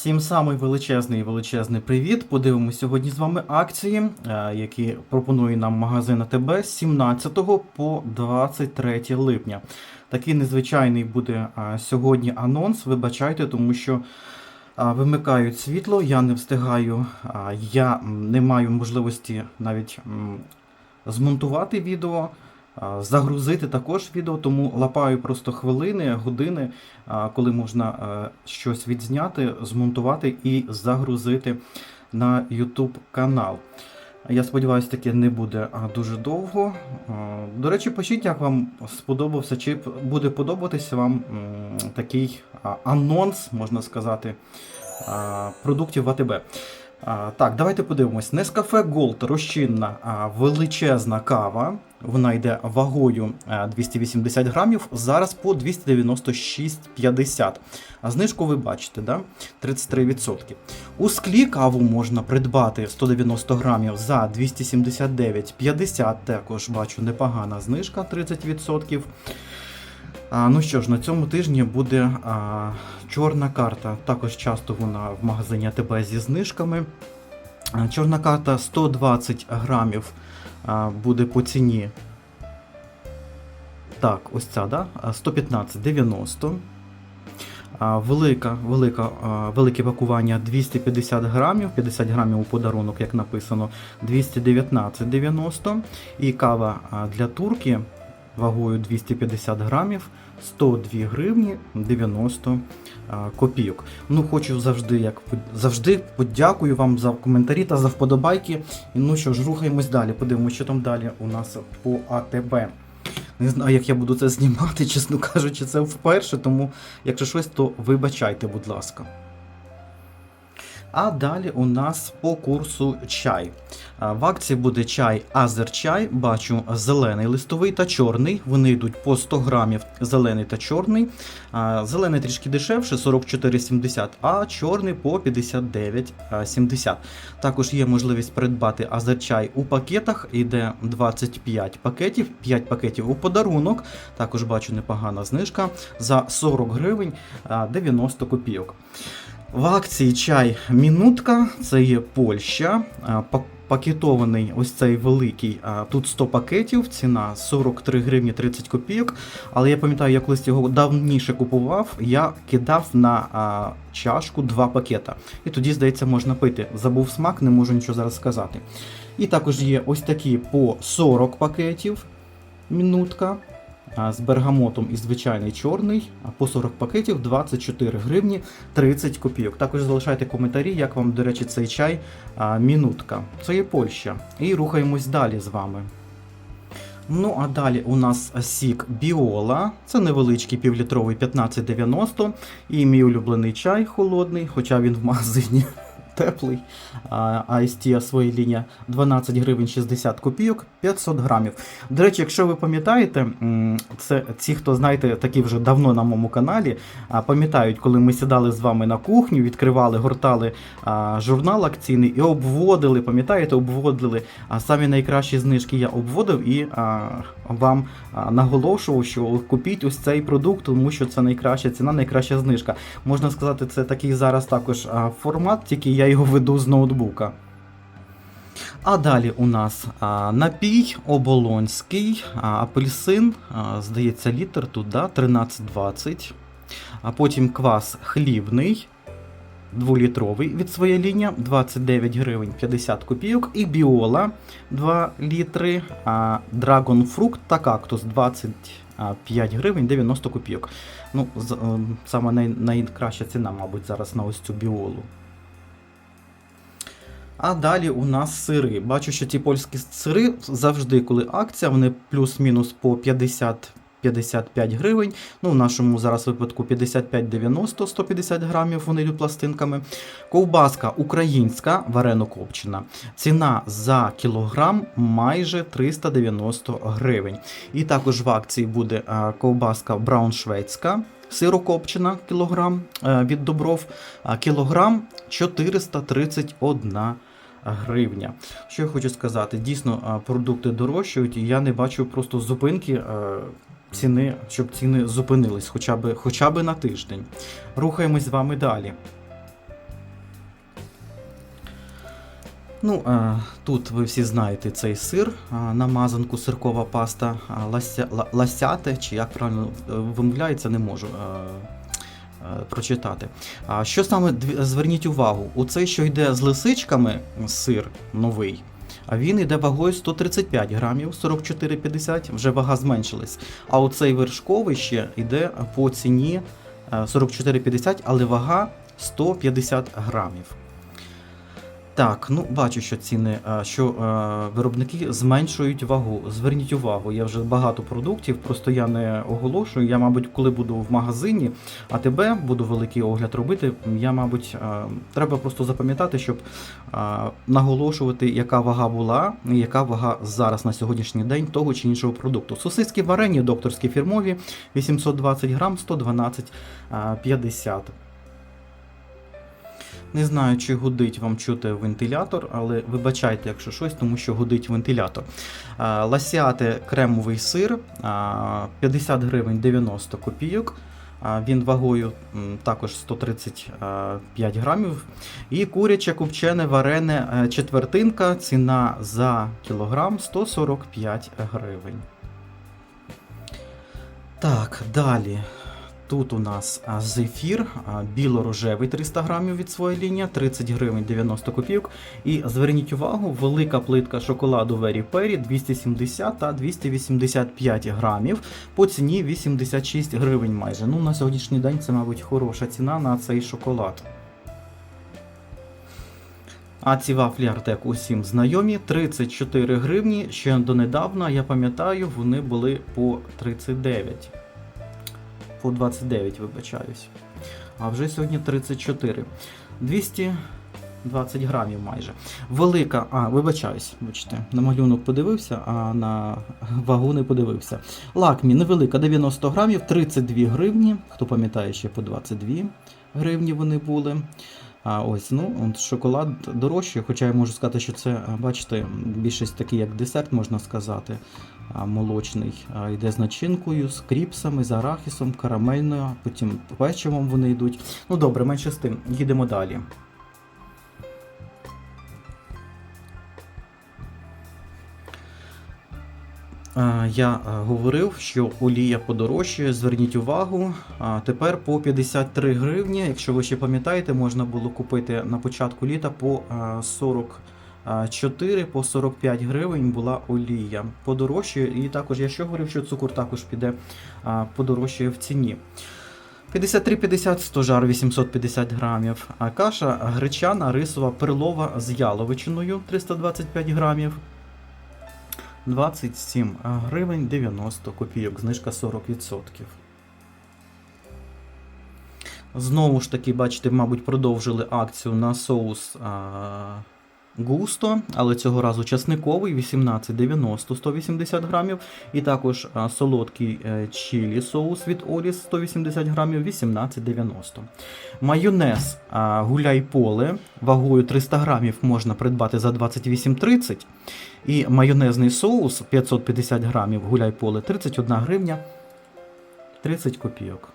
Всім самий величезний величезний привіт. Подивимось сьогодні з вами акції, е, які пропонує нам магазин АТБ з 17 по 23 липня. Такий незвичайний буде е, сьогодні анонс. Вибачайте, тому що е, вимикають світло, я не встигаю, я не маю можливості навіть змонтувати відео. Загрузити також відео, тому лапаю просто хвилини, години, коли можна щось відзняти, змонтувати і загрузити на YouTube канал. Я сподіваюся, таке не буде дуже довго. До речі, пишіть, як вам сподобався, чи буде подобатися вам такий анонс, можна сказати, продуктів АТБ. А, так, давайте подивимось. Nescafe Gold розчинна а, величезна кава. Вона йде вагою 280 грамів, зараз по 296,50. А знижку ви бачите, да? 33%. У склі каву можна придбати 190 грамів за 279,50. Також бачу непогана знижка 30%. Ну що ж, на цьому тижні буде а, чорна карта. Також часто вона в магазині АТБ зі знижками. Чорна карта 120 грамів а, буде по ціні. Так, ось ця, да? 115,90. А, велика, велика, велике пакування 250 грамів, 50 грамів у подарунок, як написано, 219,90. І кава для турки вагою 250 грамів, 102 гривні 90 копійок. Ну, хочу завжди, як завжди, подякую вам за коментарі та за вподобайки. Ну що ж, рухаємось далі. Подивимося, що там далі у нас по АТБ. Не знаю, як я буду це знімати, чесно кажучи, це вперше, тому якщо щось, то вибачайте, будь ласка. А далі у нас по курсу чай. В акції буде чай Азерчай. Бачу зелений листовий та чорний. Вони йдуть по 100 грамів зелений та чорний. Зелений трішки дешевше 44,70, а чорний по 59,70. Також є можливість придбати азерчай у пакетах. Іде 25 пакетів, 5 пакетів у подарунок. Також бачу непогана знижка за 40 гривень 90 копійок. В акції чай Мінутка, це є Польща. Пакетований ось цей великий, а, тут 100 пакетів, ціна 43 гривні 30 копійок. Але я пам'ятаю, я колись його давніше купував, я кидав на а, чашку два пакета. І тоді, здається, можна пити. Забув смак, не можу нічого зараз сказати. І також є ось такі по 40 пакетів. Мінутка з бергамотом і звичайний чорний, по 40 пакетів 24 гривні 30 копійок. Також залишайте коментарі, як вам, до речі, цей чай мінутка. Це є Польща. І рухаємось далі з вами. Ну, а далі у нас сік Біола. Це невеличкий півлітровий 15,90. І мій улюблений чай холодний, хоча він в магазині теплий. Аістія своя лінія 12 гривень 60 копійок, 500 грамів. До речі, якщо ви пам'ятаєте, це ці, хто знаєте, такі вже давно на моєму каналі, пам'ятають, коли ми сідали з вами на кухню, відкривали, гортали журнал акційний і обводили, пам'ятаєте, обводили самі найкращі знижки я обводив і вам наголошував, що купіть ось цей продукт, тому що це найкраща ціна, найкраща знижка. Можна сказати, це такий зараз також формат, тільки я його веду з ноутбука. А далі у нас а, напій оболонський, а, апельсин, а, здається, літр тут, да, 13,20. А потім квас хлібний, дволітровий від своєї лінії, 29 гривень 50 копійок. І біола 2 літри, а, драгон фрукт та кактус 25 гривень 90 копійок. Ну, з- ем, саме най, найкраща ціна, мабуть, зараз на ось цю біолу. А далі у нас сири. Бачу, що ті польські сири завжди, коли акція, вони плюс-мінус по 50 55 гривень. Ну, в нашому зараз випадку 55,90 150 грамів вони йдуть пластинками. Ковбаска українська варено-копчена. Ціна за кілограм майже 390 гривень. І також в акції буде а, ковбаска брауншвейцька. Сирокопчена кілограм е, від добров, а кілограм 431 гривня. Що я хочу сказати, дійсно продукти дорожчають, і я не бачу просто зупинки. Ціни, щоб ціни зупинились, хоча б хоча б на тиждень. Рухаємось з вами далі. Ну, Тут ви всі знаєте цей сир, намазанку сиркова паста лася, ласяте, чи як правильно е, вимовляється, не можу. Е, прочитати. А що саме зверніть увагу, у цей, що йде з лисичками, сир новий. А він йде вагою 135 грамів, 44,50, вже вага зменшилась. А оцей вершковий ще йде по ціні е, 44,50, але вага 150 грамів. Так, ну бачу, що ціни, е, що е, виробники зменшують вагу. Зверніть увагу, я вже багато продуктів, просто я не оголошую. Я, мабуть, коли буду в магазині, а тебе буду великий огляд робити. Я, мабуть, е, треба просто запам'ятати, щоб наголошувати, яка вага була і яка вага зараз на сьогоднішній день того чи іншого продукту. Сосиски варені, докторські фірмові, 820 грам, 112,50. Не знаю, чи гудить вам чути вентилятор, але вибачайте, якщо щось, тому що гудить вентилятор. Ласіати кремовий сир 50 гривень 90 копійок. Він вагою також 135 грамів. І куряче копчене варене е, четвертинка. Ціна за кілограм 145 гривень. Так, далі. Тут у нас зефір біло-рожевий 300 грамів від своєї лінії, 30 гривень 90 копійок. І зверніть увагу, велика плитка шоколаду Very Perry 270 та 285 грамів по ціні 86 гривень майже. Ну, на сьогоднішній день це, мабуть, хороша ціна на цей шоколад. А ці вафлі Артек усім знайомі 34 гривні. Ще донедавна, я пам'ятаю, вони були по 39 по 29, вибачаюсь. А вже сьогодні 34. 220 грамів майже. Велика, а, вибачаюсь, бачите, на малюнок подивився, а на вагу не подивився. Лакмі невелика, 90 грамів, 32 гривні. Хто пам'ятає, ще по 22 гривні вони були. А ось, ну, шоколад дорожчий, хоча я можу сказати, що це, бачите, більшість такий, як десерт, можна сказати, молочний. Йде з начинкою, з кріпсами, з арахісом, карамельною, потім печивом вони йдуть. Ну добре, менше з тим, їдемо далі. Я е, говорив, що олія подорожчає, зверніть увагу. Тепер по 53 гривні, якщо ви ще пам'ятаєте, можна було купити на початку літа по е, 44 по 45 гривень була олія. Подорожчає, і також я ще говорив, що цукор також піде е, подорожчає в ціні. 53,50 стожар 850 грамів. Каша гречана рисова перлова з яловичиною 325 грамів. 27 гривень 90 копійок, знижка 40%. Знову ж таки, бачите, мабуть, продовжили акцію на соус густо, але цього разу часниковий 18,90 180 грамів. І також солодкий е, чилі соус від Оліс 180 грамів 18,90. Майонез гуляй поле вагою 300 грамів можна придбати за 28,30. І майонезний соус 550 грамів гуляй поле 31 гривня 30 копійок.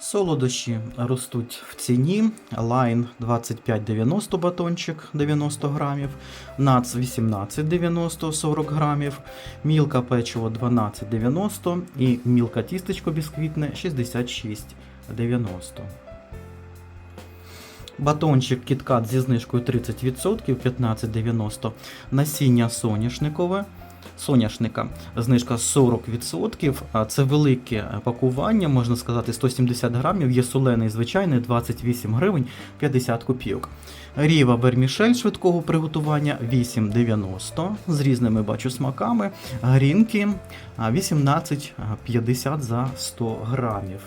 Солодощі ростуть в ціні. Лайн 25,90 батончик 90 грамів, нац 18,90 40 грамів, мілка печиво 12,90 і мілка тістечко бісквітне 66,90. Батончик кіткат зі знижкою 30% 15,90. Насіння соняшникове. Соняшника знижка 40%. Це велике пакування, можна сказати, 170 грамів. Є солений звичайний 28 гривень 50 копійок. Ріва вермішель швидкого приготування 8,90 з різними бачу смаками. Грінки 18,50 за 100 грамів.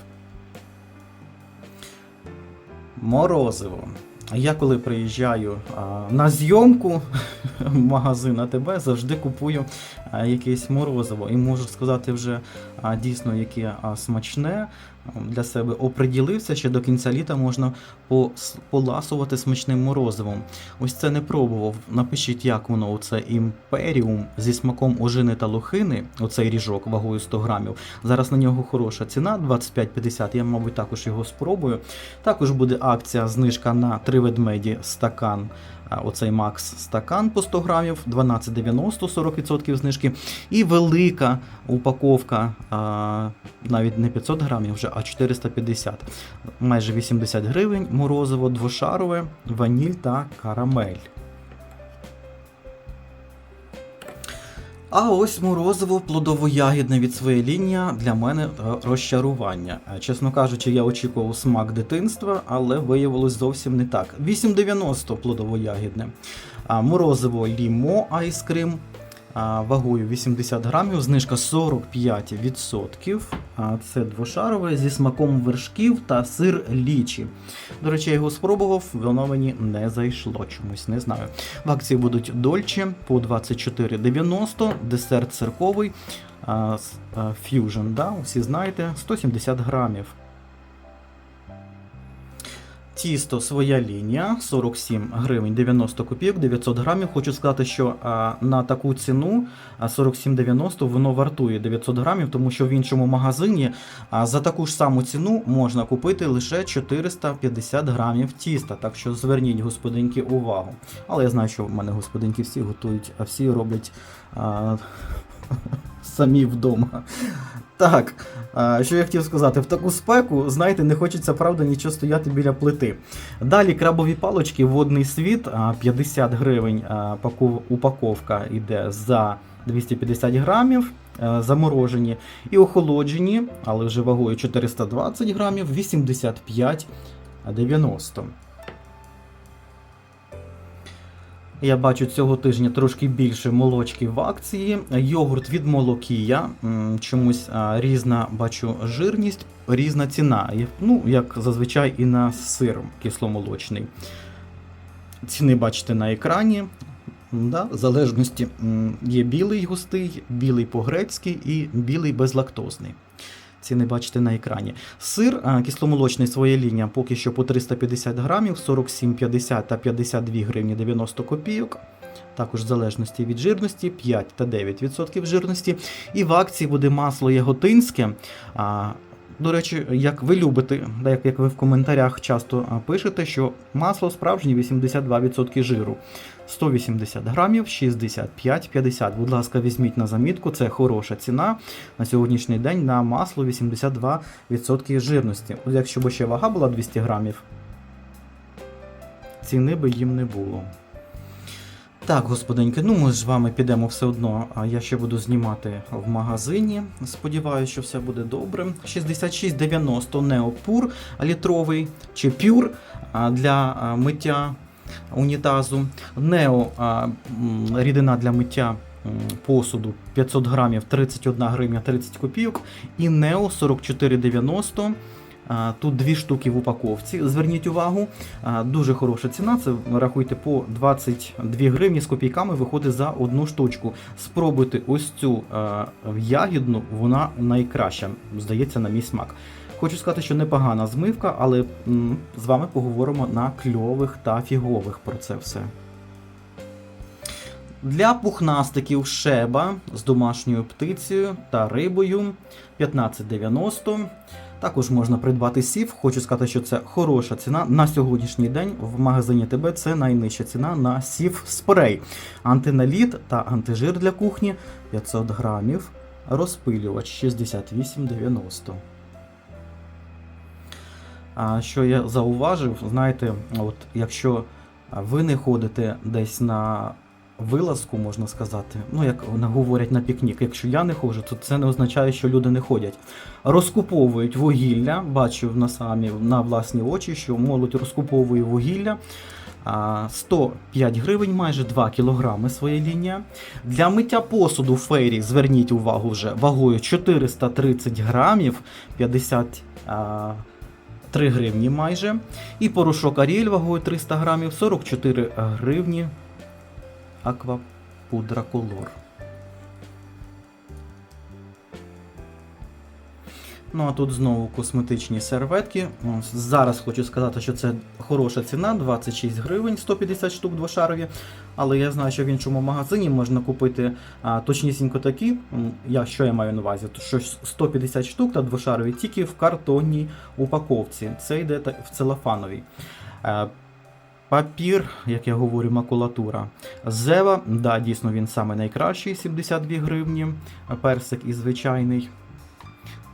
Морозиво. Я коли приїжджаю на зйомку в магазин завжди купую якесь морозиво. І можу сказати вже дійсно, яке смачне. Для себе оприділився, що до кінця літа можна поласувати смачним морозивом. Ось це не пробував. Напишіть, як воно оце імперіум зі смаком ожини та лохини, оцей ріжок вагою 100 грамів. Зараз на нього хороша ціна 25,50. Я, мабуть, також його спробую. Також буде акція знижка на три ведмеді стакан. Оцей Макс стакан по 100 грамів, 12,90, 40% знижки. І велика упаковка, а, навіть не 500 грамів вже, а 450. Майже 80 гривень. Морозиво двошарове, ваніль та карамель. А ось морозиво плодово-ягідне від своєї лінії для мене е, розчарування. Е, Чесно кажучи, я очікував смак дитинства, але виявилось зовсім не так. 8,90 плодово-ягідне. Морозиво лімо айскрим вагою 80 грамів, знижка 45%. Це двошарове зі смаком вершків та сир лічі. До речі, я його спробував, воно мені не зайшло чомусь, не знаю. В акції будуть дольче по 24,90, десерт цирковий, ф'южн, да, всі знаєте, 170 грамів. Тісто своя лінія 47 гривень 90 копійок, 900 грамів. Хочу сказати, що на таку ціну а, 47,90 воно вартує 900 грамів, тому що в іншому магазині за таку ж саму ціну можна купити лише 450 грамів тіста. Так що зверніть господинки увагу. Але я знаю, що в мене господинки всі готують, а всі роблять самі вдома. Так, що я хотів сказати, в таку спеку, знаєте, не хочеться, правда, нічого стояти біля плити. Далі крабові палочки, водний світ, 50 гривень упаковка йде за 250 грамів. Заморожені і охолоджені, але вже вагою 420 грамів, 85,90. Я бачу цього тижня трошки більше молочки в акції. Йогурт від Молокія. Чомусь різна бачу жирність, різна ціна. Ну, як зазвичай і на сир кисломолочний. Ціни бачите на екрані. Да, в залежності є білий густий, білий по-грецьки і білий безлактозний. Ціни бачите на екрані. Сир а, кисломолочний своя лінія поки що по 350 грамів, 47,50 та 52 гривні 90 копійок. Також в залежності від жирності 5 та 9% жирності. І в акції буде масло яготинське. До речі, як ви любите, як ви в коментарях часто пишете, що масло справжнє 82% жиру. 180 грамів, 65,50. Будь ласка, візьміть на замітку, це хороша ціна на сьогоднішній день на масло 82% жирності. Якщо б ще вага була 200 грамів, ціни би їм не було. Так, господинки, ну ми з вами підемо все одно. Я ще буду знімати в магазині. Сподіваюся, що все буде добре. 6690 Неопур літровий чи пюр для миття унітазу. Нео рідина для миття посуду 500 грамів 31 гривня 30 копійок. І Нео 4490. Тут дві штуки в упаковці. Зверніть увагу, дуже хороша ціна. Це рахуйте по 22 гривні з копійками виходить за одну штучку. Спробуйте ось цю ягідну, вона найкраща, здається, на мій смак. Хочу сказати, що непогана змивка, але м, з вами поговоримо на кльових та фігових про це все. Для пухнастиків шеба з домашньою птицею та рибою 15,90. Також можна придбати сів. Хочу сказати, що це хороша ціна. На сьогоднішній день в магазині ТБ це найнижча ціна на сів спрей. Антиналіт та антижир для кухні 500 грамів. Розпилювач 68,90. Що я зауважив, знаєте, от якщо ви не ходите десь на вилазку, можна сказати, ну як вони говорять на пікнік, якщо я не ходжу, то це не означає, що люди не ходять. Розкуповують вугілля, бачив на самі на власні очі, що молодь розкуповує вугілля. 105 гривень, майже 2 кілограми своя лінія. Для миття посуду фейрі, зверніть увагу вже вагою 430 грамів, 50 а, 3 гривні майже. І порошок Аріель вагою 300 грамів, 44 гривні. Аквапудра Колор. Ну а тут знову косметичні серветки. Зараз хочу сказати, що це хороша ціна 26 гривень 150 штук двошарові. Але я знаю, що в іншому магазині можна купити а, точнісінько такі. Я, що я маю на увазі? То що 150 штук та двошарові тільки в картонній упаковці. Це йде в целофановій. Е, Папір, як я говорю, макулатура. Зева, да, дійсно він саме найкращий, 72 гривні. Персик і звичайний.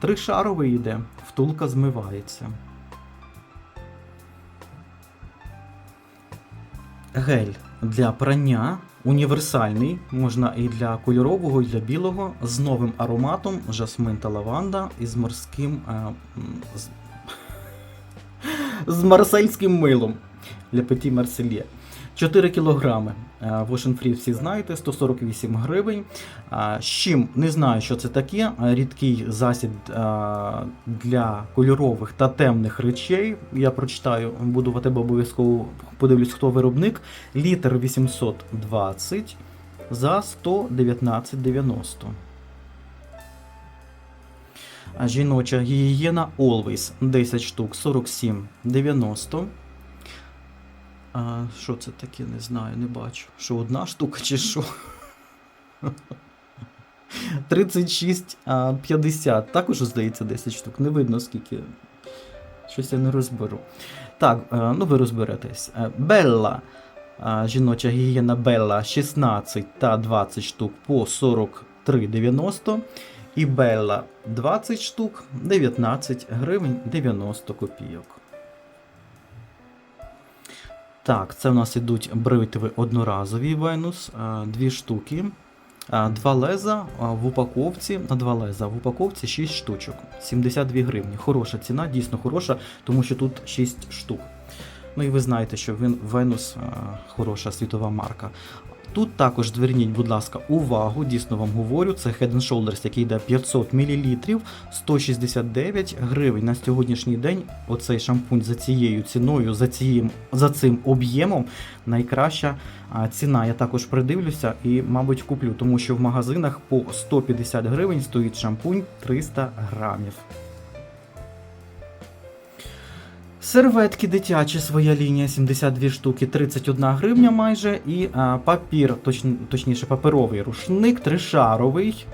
Тришаровий йде, втулка змивається. Гель для прання універсальний, можна і для кольорового, і для білого, з новим ароматом жасмин та лаванда і з морським. е, з, з марсельським милом для Petit Marseille. 4 кілограми. Е, Ocean Free всі знаєте, 148 гривень. З чим не знаю, що це таке. Рідкий засіб для кольорових та темних речей. Я прочитаю, буду в тебе обов'язково подивлюсь, хто виробник. Літр 820 за 119,90. Жіноча гігієна Always 10 штук 47,90. А, що це таке, не знаю, не бачу. Що одна штука чи що? 36,50. Також, здається, 10 штук. Не видно скільки. Щось я не розберу. Так, е, ну ви розберетесь. Е, Белла. Жіноча гігієна Белла 16 та 20 штук по 43,90. І Белла 20 штук 19 гривень 90 копійок. Так, це в нас ідуть бритви одноразові Венус, е, дві штуки. Е, Два леза в упаковці, на два леза в упаковці 6 штучок. 72 гривні. Хороша ціна, дійсно хороша, тому що тут 6 штук. Ну і ви знаєте, що він Венус е, хороша світова марка. Тут також зверніть, будь ласка, увагу, дійсно вам говорю, це Head and Shoulders, який йде 500 мл, 169 гривень. На сьогоднішній день оцей шампунь за цією ціною, за, цим, за цим об'ємом найкраща ціна. Я також придивлюся і, мабуть, куплю, тому що в магазинах по 150 гривень стоїть шампунь 300 грамів. Серветки дитячі, своя лінія 72 штуки, 31 гривня майже. І а, папір, точ, точніше, паперовий рушник, тришаровий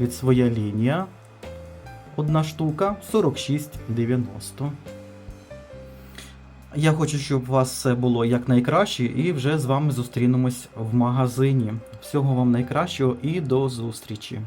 від своя лінія. Одна штука 46,90. Я хочу, щоб у вас все було якнайкраще, і вже з вами зустрінемось в магазині. Всього вам найкращого і до зустрічі!